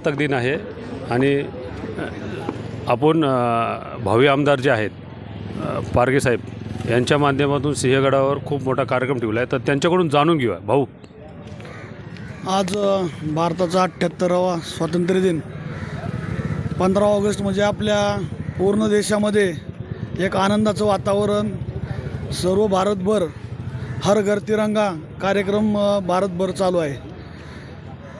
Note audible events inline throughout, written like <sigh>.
प्रजासत्ताक दिन आहे आणि आपण भावी आमदार जे आहेत पारगेसाहेब पारगे साहेब यांच्या माध्यमातून सिंहगडावर खूप मोठा कार्यक्रम ठेवला आहे तर त्यांच्याकडून जाणून घेऊया. भाऊ. आज भारताचा अठ्ठ्याहत्तरावा स्वातंत्र्य दिन. पंधरा ऑगस्ट म्हणजे आपल्या पूर्ण देशामध्ये एक आनंदाचं वातावरण सर्व भारतभर हर घर तिरंगा कार्यक्रम भारतभर चालू आहे.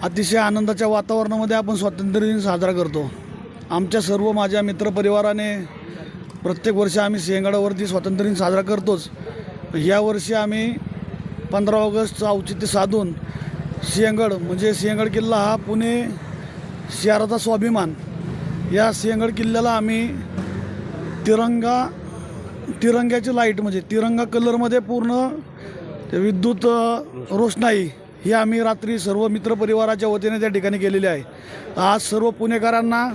अतिशय आनंदाच्या वातावरणामध्ये आपण स्वातंत्र्य दिन साजरा करतो. आमच्या सर्व माझ्या मित्रपरिवाराने प्रत्येक वर्षी आम्ही सिंहगडावरती स्वातंत्र्य दिन साजरा करतोच. यावर्षी आम्ही पंधरा ऑगस्टचं औचित्य साधून सिंहगड म्हणजे सिंहगड किल्ला हा पुणे शहराचा स्वाभिमान. या सिंहगड किल्ल्याला आम्ही तिरंगा तिरंग्याची लाइट म्हणजे तिरंगा कलरमध्ये पूर्ण विद्युत रोषणाई ही आम्ही रात्री सर्व मित्रपरिवाराच्या वतीने त्या ठिकाणी केलेले आहे. आज सर्व पुणेकरांना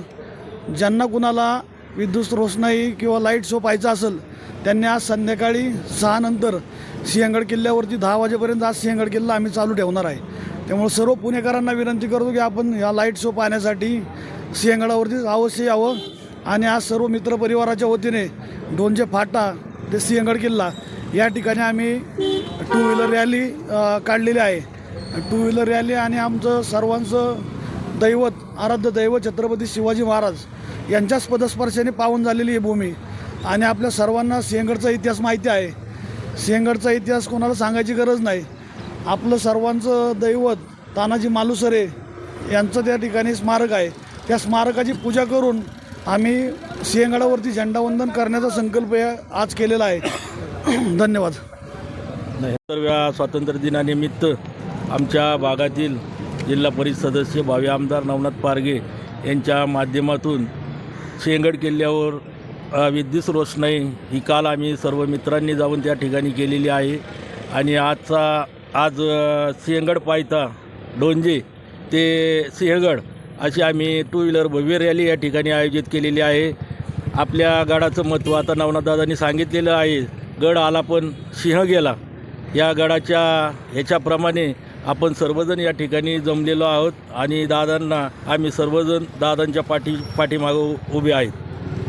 ज्यांना कुणाला विद्युत रोषणाई किंवा लाइट शो पाहायचा असेल त्यांनी आज संध्याकाळी सहानंतर सिंहगड किल्ल्यावरती दहा वाजेपर्यंत आज सिंहगड किल्ला आम्ही चालू ठेवणार आहे. त्यामुळे सर्व पुणेकरांना विनंती करतो की आपण ह्या लाइट शो पाहण्यासाठी सिंहगडावरती अवश्य यावं आणि आज सर्व मित्रपरिवाराच्या वतीने दोनशे फाटा ते सिंहगड किल्ला या ठिकाणी आम्ही टू व्हीलर रॅली काढलेली आहे. टू व्हीलर रॅली आणि आमचं सर्वांचं दैवत आराध्य दैवत छत्रपती शिवाजी महाराज यांच्याच पदस्पर्शाने पावन झालेली ही भूमी. आणि आपल्या सर्वांना सिंहगडचा इतिहास माहिती आहे. सिंहगडचा इतिहास कोणाला सांगायची गरज नाही. आपलं सर्वांचं दैवत तानाजी मालुसरे यांचं त्या ठिकाणी स्मारक आहे. त्या स्मारकाची पूजा करून आम्ही सिंहगडावरती झेंडावंदन करण्याचा संकल्प आज केलेला आहे. <clears throat> धन्यवाद. सत्तरव्या स्वातंत्र्य दिनानिमित्त आमच्या भागातील जिल्हा परिषद सदस्य भावी आमदार नवनाथ पारगे यांच्या माध्यमातून शेंगड किल्ल्यावर विद्युत रोषणाई ही काल आम्ही सर्व मित्रांनी जाऊन त्या ठिकाणी केलेली आहे. आणि आजचा आज सिंहगड पायथा डोंजे ते सिंहगड अशी आम्ही टू व्हीलर भव्य रॅली या ठिकाणी आयोजित केलेली आहे. आपल्या गडाचं महत्त्व आता नवनाथदादांनी सांगितलेलं आहे. गड आला पण सिंह गेला. या गडाच्या ह्याच्याप्रमाणे आपण सर्वजण या ठिकाणी जमलेलो आहोत आणि दादांना आम्ही सर्वजण दादांच्या पाठी पाठीमागं उभे आहेत.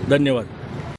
धन्यवाद.